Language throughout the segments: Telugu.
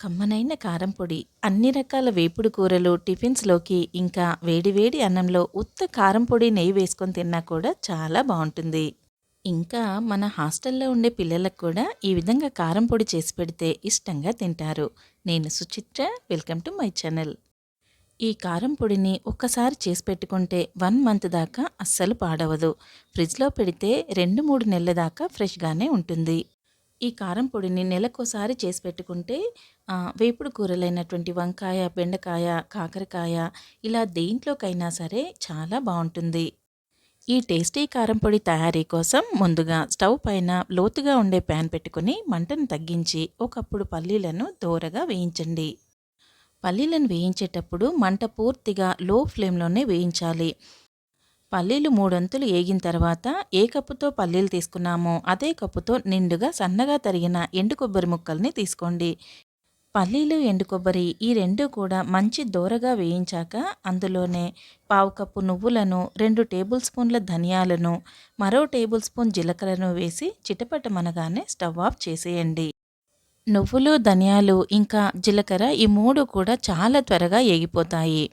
కమ్మనైన కారం పొడి అన్ని రకాల వేపుడు కూరలు టిఫిన్స్లోకి ఇంకా వేడివేడి అన్నంలో ఉత్త కారం పొడి నెయ్యి వేసుకొని తిన్నా కూడా చాలా బాగుంటుంది. ఇంకా మన హాస్టల్లో ఉండే పిల్లలకు కూడా ఈ విధంగా కారం పొడి చేసి పెడితే ఇష్టంగా తింటారు. నేను Suchitra welcome to my channel. ఈ కారం పొడిని ఒక్కసారి చేసి పెట్టుకుంటే వన్ మంత్ దాకా అస్సలు పాడవదు. ఫ్రిడ్జ్లో పెడితే రెండు మూడు నెలల దాకా ఫ్రెష్గానే ఉంటుంది. ఈ కారం పొడిని నెలకోసారి చేసి పెట్టుకుంటే వేపుడు కూరలైనటువంటి వంకాయ బెండకాయ కాకరకాయ ఇలా దేంట్లోకైనా సరే చాలా బాగుంటుంది ఈ టేస్టీ కారం పొడి తయారీ కోసం ముందుగా స్టవ్ పైన లోతుగా ఉండే ప్యాన్ పెట్టుకుని మంటను తగ్గించి ఒకప్పుడు పల్లీలను దోరగా వేయించండి. పల్లీలను వేయించేటప్పుడు మంట పూర్తిగా లో ఫ్లేమ్లోనే వేయించాలి. పల్లీలు మూడొంతులు ఏగిన తర్వాత ఏ కప్పుతో పల్లీలు తీసుకున్నామో అదే కప్పుతో నిండుగా సన్నగా తరిగిన ఎండు కొబ్బరి ముక్కల్ని తీసుకోండి. పల్లీలు ఎండు కొబ్బరి ఈ రెండు కూడా మంచి దోరగా వేయించాక అందులోనే పావు కప్పు నువ్వులను రెండు టేబుల్ స్పూన్ల ధనియాలను మరో టేబుల్ స్పూన్ జీలకర్రను వేసి చిటపటమనగానే స్టవ్ ఆఫ్ చేసేయండి. నువ్వులు ధనియాలు ఇంకా జీలకర్ర ఈ మూడు కూడా చాలా త్వరగా ఏగిపోతాయి.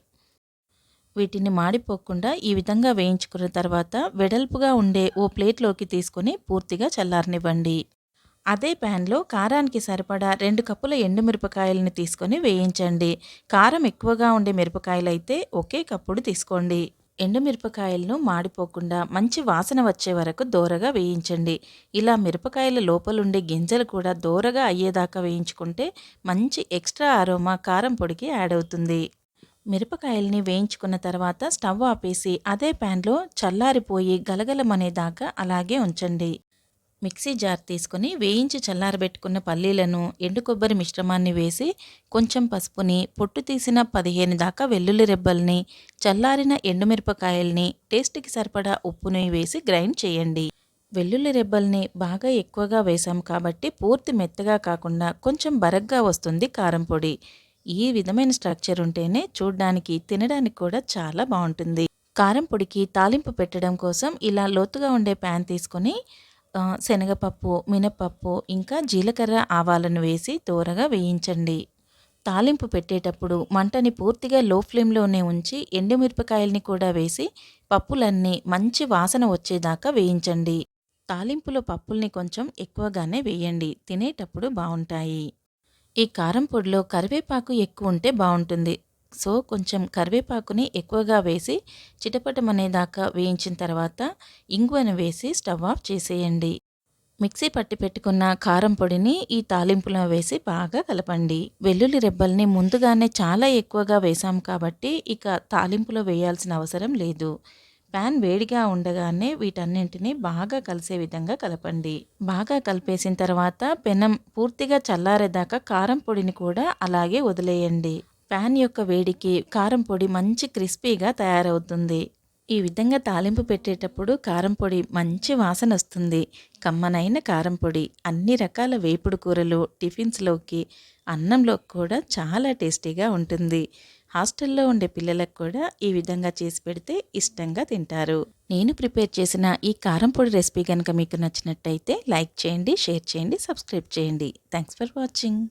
వీటిని మాడిపోకుండా ఈ విధంగా వేయించుకున్న తర్వాత వెడల్పుగా ఉండే ఓ ప్లేట్లోకి తీసుకొని పూర్తిగా చల్లారనివ్వండి. అదే ప్యాన్లో కారానికి సరిపడా రెండు కప్పుల ఎండుమిరపకాయలను తీసుకొని వేయించండి. కారం ఎక్కువగా ఉండే మిరపకాయలు అయితే ఒకే కప్పుడు తీసుకోండి. ఎండుమిరపకాయలను మాడిపోకుండా మంచి వాసన వచ్చే వరకు దోరగా వేయించండి. ఇలా మిరపకాయల లోపలుండే గింజలు కూడా దోరగా అయ్యేదాకా వేయించుకుంటే మంచి ఎక్స్ట్రా అరోమా కారం పొడికి యాడ్ అవుతుంది. మిరపకాయల్ని వేయించుకున్న తర్వాత స్టవ్ ఆపేసి అదే ప్యాన్లో చల్లారిపోయి గలగలమనేదాకా అలాగే ఉంచండి. మిక్సీ జార్ తీసుకొని వేయించి చల్లారబెట్టుకున్న పల్లీలను ఎండు కొబ్బరి మిశ్రమాన్ని వేసి కొంచెం పసుపుని పొట్టు తీసిన పదిహేను దాకా వెల్లుల్లి రెబ్బల్ని చల్లారిన ఎండుమిరపకాయల్ని టేస్ట్కి సరిపడా ఉప్పుని వేసి గ్రైండ్ చేయండి. వెల్లుల్లి రెబ్బల్ని బాగా ఎక్కువగా వేసాం కాబట్టి పూర్తి మెత్తగా కాకుండా కొంచెం బరగ్గా వస్తుంది కారం పొడి. ఈ విధమైన స్ట్రక్చర్ ఉంటేనే చూడ్డానికి తినడానికి కూడా చాలా బాగుంటుంది. కారం పొడికి తాలింపు పెట్టడం కోసం ఇలా లోతుగా ఉండే ప్యాన్ తీసుకొని శనగపప్పు మినపప్పు ఇంకా జీలకర్ర ఆవాలను వేసి తోరగా వేయించండి. తాలింపు పెట్టేటప్పుడు మంటని పూర్తిగా లో ఫ్లేమ్లోనే ఉంచి ఎండుమిరపకాయల్ని కూడా వేసి పప్పులన్నీ మంచి వాసన వచ్చేదాకా వేయించండి. తాలింపులో పప్పుల్ని కొంచెం ఎక్కువగానే వేయండి. తినేటప్పుడు బాగుంటాయి. ఈ కారం పొడిలో కరివేపాకు ఎక్కువ ఉంటే బాగుంటుంది. సో కొంచెం కరివేపాకుని ఎక్కువగా వేసి చిటపటమనేదాకా వేయించిన తర్వాత ఇంగువను వేసి స్టవ్ ఆఫ్ చేసేయండి. మిక్సీ పట్టి పెట్టుకున్న కారం పొడిని ఈ తాలింపులో వేసి బాగా కలపండి. వెల్లుల్లి రెబ్బల్ని ముందుగానే చాలా ఎక్కువగా వేసాం కాబట్టి ఇక తాలింపులో వేయాల్సిన అవసరం లేదు. ప్యాన్ వేడిగా ఉండగానే వీటన్నింటినీ బాగా కలిసే విధంగా కలపండి. బాగా కలిపేసిన తర్వాత పెనం పూర్తిగా చల్లారేదాకా కారం పొడిని కూడా అలాగే వదిలేయండి. ప్యాన్ యొక్క వేడికి కారం పొడి మంచి క్రిస్పీగా తయారవుతుంది. ఈ విధంగా తాలింపు పెట్టేటప్పుడు కారం పొడి మంచి వాసన వస్తుంది. కమ్మనైన కారం పొడి అన్ని రకాల వేపుడు కూరలు టిఫిన్స్లోకి అన్నంలోకి కూడా చాలా టేస్టీగా ఉంటుంది. హాస్టల్లో ఉండే పిల్లలకు కూడా ఈ విధంగా చేసి పెడితే ఇష్టంగా తింటారు. నేను ప్రిపేర్ చేసిన ఈ కారం పొడి రెసిపీ కనుక మీకు నచ్చినట్టయితే లైక్ చేయండి షేర్ చేయండి సబ్స్క్రైబ్ చేయండి. Thanks for watching.